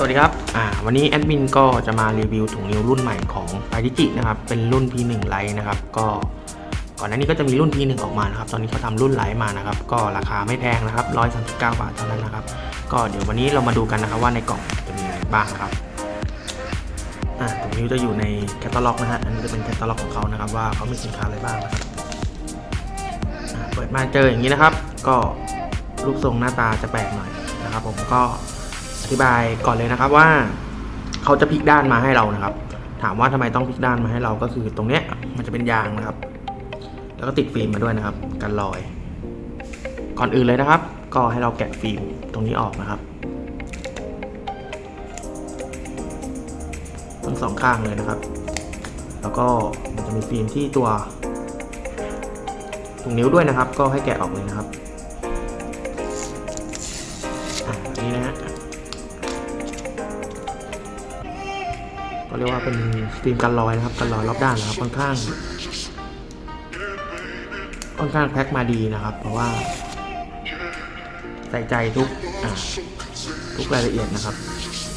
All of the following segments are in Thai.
สวัสดีครับ อ่า วันนี้แอดมินก็จะมารีวิวถุงนิ้วรุ่นใหม่ของไ i ดิจินะครับ เป็นรุ่น P1 ไลท์นะครับ ก็ก่อนหน้านี้ก็จะมีรุ่น P1 ออกมานะครับ ตอนนี้เขาทำรุ่นไลท์มานะครับ ก็ราคาไม่แพงนะครับ 139 บาทเท่านั้นนะครับ ก็เดี๋ยววันนี้เรามาดูกันนะครับว่าในกล่องจะมีอะไรบ้างนะครับ อ่า ถุงนิ้วจะอยู่ในแคตตาล็อกนะฮะ อันนี้จะเป็นแคตตาล็อกของเขานะครับว่าเขามีสินค้าอะไรบ้างนะครับเปิดมาเจออย่างนี้นะครับ ก็รูปทรงหน้าตาจะแปลกหน่อยนะครับ ผมก็ ธิบายก่อนเลยนะครับว่าเขาจะพลิกด้านมาให้เรานะครับ ถามว่าทำไมต้องพลิกด้านมาให้เราก็คือตรงเนี้ยมันจะเป็นยางนะครับ แล้วก็ติดฟิล์มมาด้วยนะครับ กันรอย ก่อนอื่นเลยนะครับ ก็ให้เราแกะฟิล์มตรงนี้ออกนะครับทั้งสองข้างเลยนะครับ แล้วก็มันจะมีฟิล์มที่ตัวตรงนิ้วด้วยนะครับ ก็ให้แกะออกเลยนะครับ ก็เรียกว่าเป็นฟิล์มกันรอยนะครับกันรอยรอบด้านนะครับค่อนข้าง ค่อนข้างแพ็คมาดีนะครับ เพราะว่า ใส่ใจทุกทุกรายละเอียดนะครับ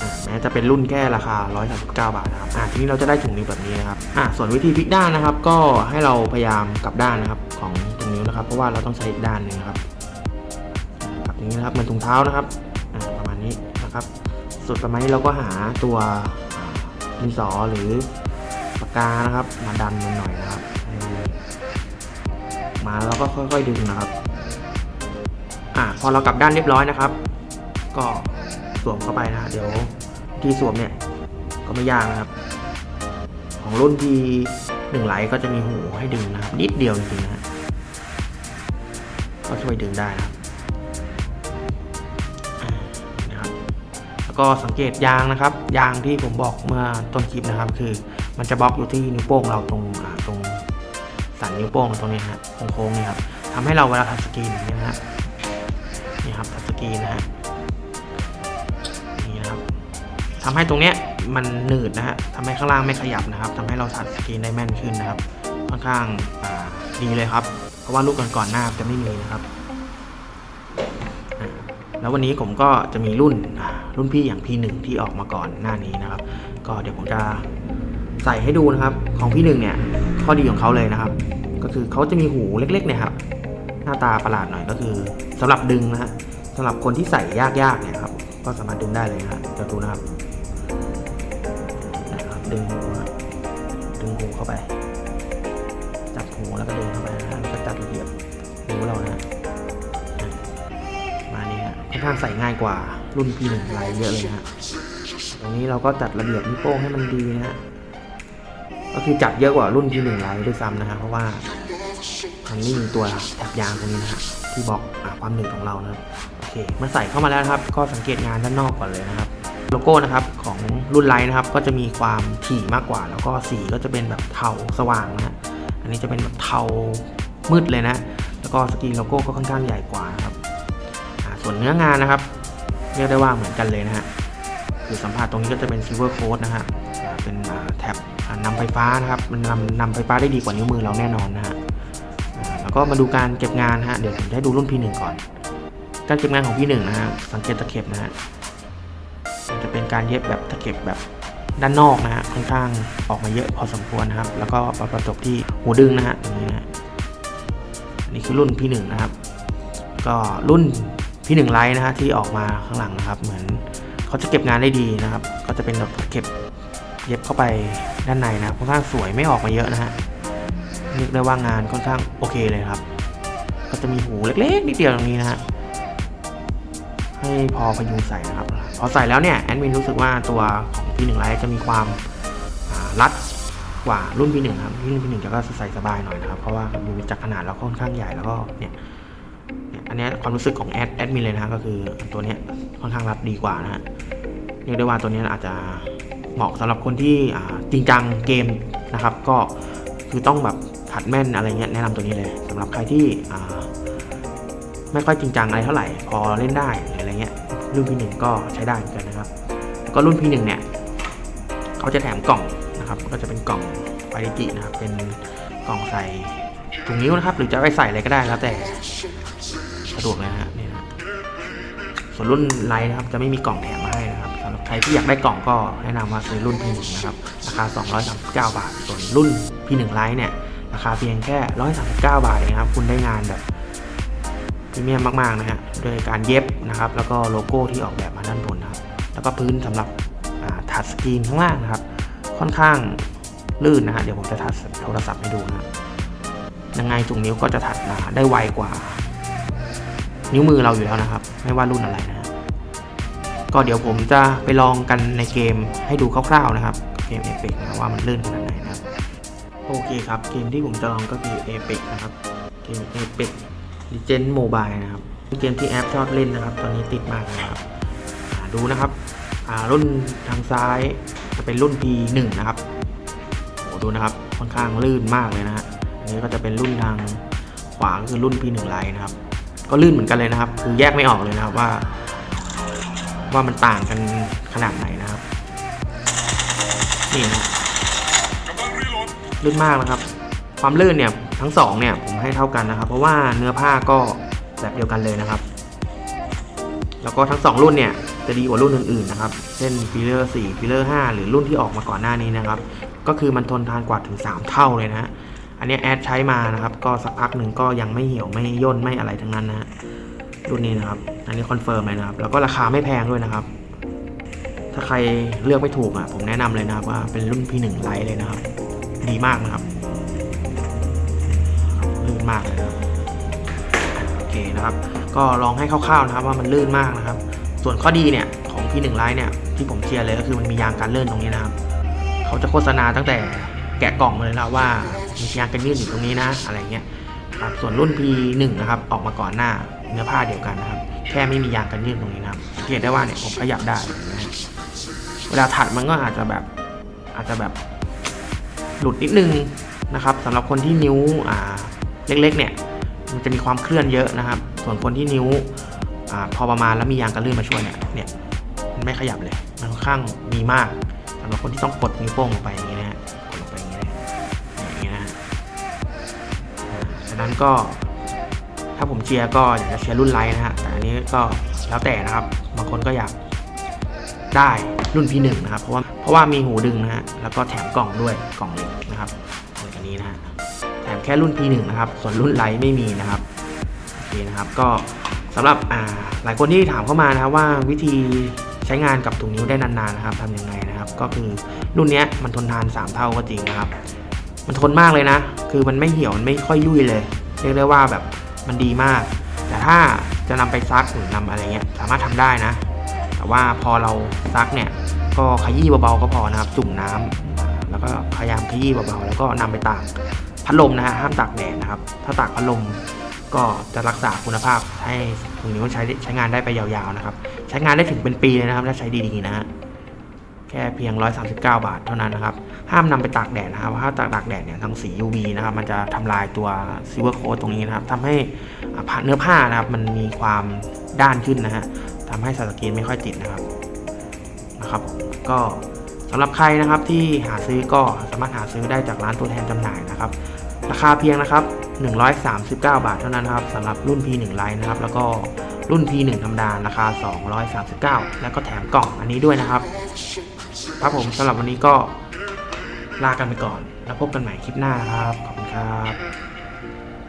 อ่าแม้จะเป็นรุ่นแค่ราคา 139 บาทนะครับ อ่าทีนี้เราจะได้ถุงนิ้วแบบนี้นะครับ อ่าส่วนวิธีพลิกด้านนะครับ ก็ให้เราพยายามกลับด้านนะครับของถุงนิ้วนะครับ เพราะว่าเราต้องใช้อีกด้านหนึ่งนะครับกลับอย่างนี้นะครับเหมือนถุงเท้านะครับ อ่าประมาณนี้นะครับ สุดประมาณนี้เราก็หาตัว ดินสอหรือปากกานะครับ มาดันมันหน่อยนะครับมาแล้วก็ค่อยๆดึงนะครับ อ่าพอเรากลับด้านเรียบร้อยนะครับ ก็สวมเข้าไปนะเดี๋ยวที่สวมเนี่ยก็ไม่ยากนะครับ ของรุ่นที่หนึ่งไหลก็จะมีหูให้ดึงนะครับนิดเดียวจริงๆนะก็ช่วยดึงได้นะครับ ก็สังเกตยางนะครับ ยางที่ผมบอกเมื่อต้นคลิปนะครับ คือมันจะบล็อกอยู่ที่นิ้วโป้งเราตรงตรงสันนิ้วโป้งตรงนี้ฮะโค้งๆนี่ครับทำให้เราเวลาทัชสกรีนนี้นะฮะนี่ครับทัชสกรีนนะฮะนี่นะครับทำให้ตรงเนี้ยมันหนืดนะฮะทำให้ข้างล่างไม่ขยับนะครับทำให้เราทัชสกรีนได้แม่นขึ้นนะครับ ค่อนข้างดีเลยครับ เพราะว่าลูกก่อนๆหน้าจะไม่มีนะครับ แล้ววันนี้ผมก็จะมีรุ่นรุ่นพี่อย่าง P1 ที่ออกมาก่อนหน้านี้นะครับ ก็เดี๋ยวผมจะใส่ให้ดูนะครับ ของพี่หนึ่งเนี่ย ข้อดีของเขาเลยนะครับ ก็คือเขาจะมีหูเล็กๆเนี่ยครับ หน้าตาประหลาดหน่อยก็คือสำหรับดึงนะฮะสำหรับคนที่ใส่ยากๆเนี่ยครับ ก็สามารถดึงได้เลยนะฮะจะดูนะครับนะครับ ดึงหูดึงหูเข้าไป จับหูแล้วก็ดึงเข้าไปนะฮะแล้วก็จัดระเบียบหูเรานะ ข้างใส่ง่ายกว่ารุ่น P1 ลายเยอะเลยฮะตรงนี้เราก็จัดระเบียบนิ้วโป้งให้มันดีนะฮะก็คือจัดเยอะกว่ารุ่น P1 ลายด้วยซ้ำนะฮะเพราะว่ามันไม่มีตัวแถบยางตรงนี้นะฮะที่บอกอความหนืดของเรานะโอเคเมื่อใส่เข้ามาแล้วครับ ก็สังเกตงานด้านนอกก่อนเลยนะครับโลโก้นะครับของรุ่นไลท์นะครับ ก็จะมีความถี่มากกว่า แล้วก็สีก็จะเป็นแบบเทาสว่างนะฮะอันนี้จะเป็นแบบเทามืดเลยนะ แล้วก็สกรีนโลโก้ก็ค่อนข้างใหญ่กว่า วนเนื้องานนะครับ เรียกได้ว่าเหมือนกันเลยนะฮะคือสัมผัสตรงนี้ก็จะเป็นซิลเวอร์โค้ดนะฮะเป็นแท็บอ่านำไฟฟ้านะครับ มันนำนำไฟฟ้าได้ดีกว่านิ้วมือเราแน่นอนนะฮะแล้วก็มาดูการเก็บงานฮะเดี๋ยวผมจะให้ดูรุ่น P1 ก่อน การเก็บงานของ P1 นะฮะสังเกตตะเข็บนะฮะจะเป็นการเย็บแบบตะเข็บแบบด้านนอกนะฮะค่อนข้างออกมาเยอะพอสมควรนะครับ แล้วก็ประจบที่หูดึงนะฮะตรงนี้นะนนี้คือรุ่น P1 นะครับ ก็รุ่น พี่หนึ่งไลท์นะฮะที่ออกมาข้างหลังนะครับ เหมือนเขาจะเก็บงานได้ดีนะครับ ก็จะเป็นแบบเก็บเย็บเข้าไปด้านในนะค่อนข้างสวยไม่ออกมาเยอะนะฮะเรียกได้ว่างานค่อนข้างโอเคเลยครับ ก็จะมีหูเล็กๆนิดเดียวตรงนี้นะฮะให้พอพยุงใส่นะครับ พอใส่แล้วเนี่ยแอดมินรู้สึกว่าตัวของพี่หนึ่งไลท์จะมีความรัดกว่ารุ่นพี่หนึ่งครับรุ่นพี่หนึ่งจะก็ใส่สบายหน่อยนะครับ เพราะว่าดูจากขนาดแล้วค่อนข้างใหญ่แล้วก็เนี่ย อันนี้ความรู้สึกของแอดแอดมินเลยนะฮะก็คือตัวนี้ค่อนข้างรับดีกว่านะฮะเรียกได้ว่าตัวนี้อาจจะเหมาะสำหรับคนที่จริงจังเกมนะครับ ก็คือต้องแบบหัดแม่นอะไรเงี้ยแนะนำตัวนี้เลยสำหรับใครที่ไม่ค่อยจริงจังอะไรเท่าไหร่ พอเล่นได้หรืออะไรเงี้ยรุ่น P1 ก็ใช้ได้เหมือนกันนะครับ ก็รุ่น P1 เนี่ยเขาจะแถมกล่องนะครับ ก็จะเป็นกล่องไฟจินะครับเป็นกล่องใส่ถุงนิ้วนะครับ หรือจะไปใส่อะไรก็ได้แล้วแต่ะดวกนะฮะนี่นะส่วนรุ่นไลท์นะครับจะไม่มีกล่องแถมมาให้นะครับสำหรับใครที่อยากได้กล่องก็แนะนำว่าซื้อรุ่น P1 นะครับราคา 239 บาท ส่วนรุ่น P1 Lite เนี่ยราคาเพียงแค่ 139 บาทเองครับคุณได้งานแบบพรีเมียมมากๆนะฮะโดยการเย็บนะครับ แล้วก็โลโก้ที่ออกแบบมาด้านบนนะครับ แล้วก็พื้นสำหรับทัชสกรีนข้างล่างนะครับ ค่อนข้างลื่นนะฮะเดี๋ยวผมจะทัชโทรศัพท์ให้ดูนะยังไงถุงนิ้วก็จะถัดมาได้ไวกว่า นิ้วมือเราอยู่แล้วนะครับ ไม่ว่ารุ่นอะไรนะก็เดี๋ยวผมจะไปลองกันในเกมให้ดูคร่าวๆนะครับ เกมเอ e ปนะว่ามันลื่นขนาดไหนนะครับ โอเคครับ เกมที่ผมจะลองก็คือ Apex นะครับ เกม Apex Legend Mobile นะครับเกมที่แอปชอบเล่นนะครับ ตอนนี้ติดมากนะครับดูนะครับรุ่นทางซ้ายจะเป็นรุ่น P1 นะครับโอ้ดูนะครับค่อนข้างลื่นมากเลยนะฮะอันนี้ก็จะเป็นรุ่นทางขวาก็คือรุ่น P1 Lite นะครับ ก็ลื่นเหมือนกันเลยนะครับ คือแยกไม่ออกเลยนะครับว่า ว่ามันต่างกันขนาดไหนนะครับ นี่นะลื่นมากนะครับ ความลื่นเนี่ยทั้งสองเนี่ยผมให้เท่ากันนะครับ เพราะว่าเนื้อผ้าก็แบบเดียวกันเลยนะครับ แล้วก็ทั้งสองรุ่นเนี่ยจะดีกว่ารุ่นอื่นๆนะครับ เช่นฟิลเลอร์4ฟิลเลอร์5หรือรุ่นที่ออกมาก่อนหน้านี้นะครับ ก็คือมันทนทานกว่าถึง 3 เท่าเลยนะฮะ อันนี้แอดใช้มานะครับ ก็สักพักหนึ่งก็ยังไม่เหี่ยวไม่ย่นไม่อะไรทั้งนั้นนะฮะรุ่นนี้นะครับ อันนี้คอนเฟิร์มเลยนะครับ แล้วก็ราคาไม่แพงด้วยนะครับ ถ้าใครเลือกไม่ถูกอะผมแนะนำเลยนะครับว่าเป็นรุ่น P1 ไลท์เลยนะครับ ดีมากนะครับลื่นมากเลยนะครับโอเคนะครับ ก็ลองให้คร่าวๆนะครับว่ามันลื่นมากนะครับ ส่วนข้อดีเนี่ยของ P1 Lite เนี่ยที่ผมเชียร์เลยก็คือมันมียางการลื่นตรงนี้นะครับ เขาจะโฆษณาตั้งแต่ แกะกล่องมาเลยนะว่ามียางกันลื่นอยู่ตรงนี้นะ อะไรเงี้ยครับส่วนรุ่น P1 นะครับออกมาก่อนหน้าเนื้อผ้าเดียวกันนะครับ แค่ไม่มียางกันลื่นตรงนี้นะครับสังเกตได้ว่าเนี่ยผมขยับได้นะเวลาถัดมันก็อาจจะแบบอาจจะแบบหลุดนิดนึงนะครับสำหรับคนที่นิ้วอ่าเล็กๆเนี่ยมันจะมีความเคลื่อนเยอะนะครับ ส่วนคนที่นิ้วอาพอประมาณแล้วมียางกันลื่นมาช่วยเนี่ยเนี่ยมันไม่ขยับเลยมันค่อนข้างมีมากสำหรับคนที่ต้องกดนิ้วโป้งลงไปอย่างนี้นะฮะ นั้นก็ ถ้าผมเชียร์ก็อยากจะเชียร์รุ่นไลท์นะฮะแต่อันนี้ก็แล้วแต่นะครับ บางคนก็อยากได้รุ่น P1 นะครับ เพราะว่าเพราะว่ามีหูดึงนะฮะแล้วก็แถมกล่องด้วยกล่องเล็กนะครับอะไรกันนี้นะฮะแถมแค่รุ่น P1 นะครับ ส่วนรุ่นไลท์ไม่มีนะครับโอเคนะครับก็สำหรับอ่าหลายคนที่ถามเข้ามานะครับว่าวิธีใช้งานกับถุงนิ้วได้นานๆนะครับทำยังไงนะครับ ก็คือรุ่นเนี้ยมันทนทาน 3 เท่าก็จริงนะครับ มันทนมากเลยนะ คือมันไม่เหี่ยวมันไม่ค่อยยุ่ยเลย เรียกได้ว่าแบบมันดีมาก แต่ถ้าจะนำไปซักหรือนำอะไรเงี้ยสามารถทำได้นะ แต่ว่าพอเราซักเนี่ยก็ขยี้เบาๆก็พอนะครับ จุ่มน้ำแล้วก็พยายามขยี้เบาๆแล้วก็นำไปตากพัดลมนะฮะห้ามตากแดดนะครับ ถ้าตากพัดลมก็จะรักษาคุณภาพให้ถุงนิ้วใช้ใช้งานได้ไปยาวๆนะครับ ใช้งานได้ถึงเป็นปีเลยนะครับ ถ้าใช้ดีๆนะฮะแค่เพียง 139 บาทเท่านั้นนะครับ ห้ามนำไปตากแดดนะครับเพราะถ้าตากตากแดดเนี่ยทางสี UV นะครับ มันจะทำลายตัวซิลเวอร์โค้ดตรงนี้นะครับทำให้ผ้าเนื้อผ้านะครับ มันมีความด้านขึ้นนะฮะทำให้สาสกรีนไม่ค่อยติดนะครับนะครับ ก็สำหรับใครนะครับที่หาซื้อก็สามารถหาซื้อได้จากร้านตัวแทนจำหน่ายนะครับ ราคาเพียงนะครับ 139 บาทเท่านั้นครับสำหรับรุ่น P1 Lite นะครับ แล้วก็รุ่น P1 ธรรมดาราคา 239 แล้วก็แถมกล่องอันนี้ด้วยนะครับ ครับผมสำหรับวันนี้ก็ ลากันไปก่อน แล้วพบกันใหม่คลิปหน้านะครับ ขอบคุณครับ